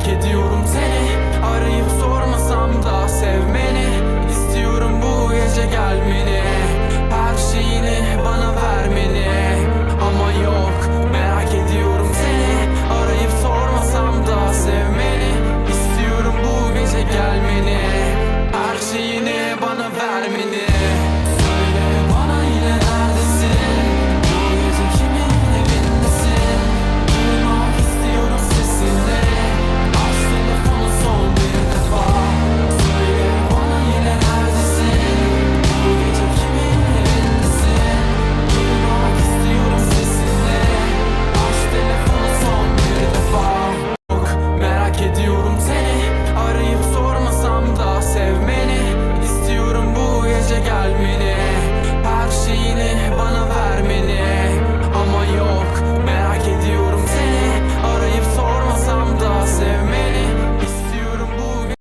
Terk ediyorum seni. Arayıp sormasam da sevmeni. İstiyorum bu gece gelmeni. Her şeyini bana vermeni. Ama yok merak ediyorum seni. Arayıp sormasam da sevmeni. İstiyorum bu gece gelmeni. kedi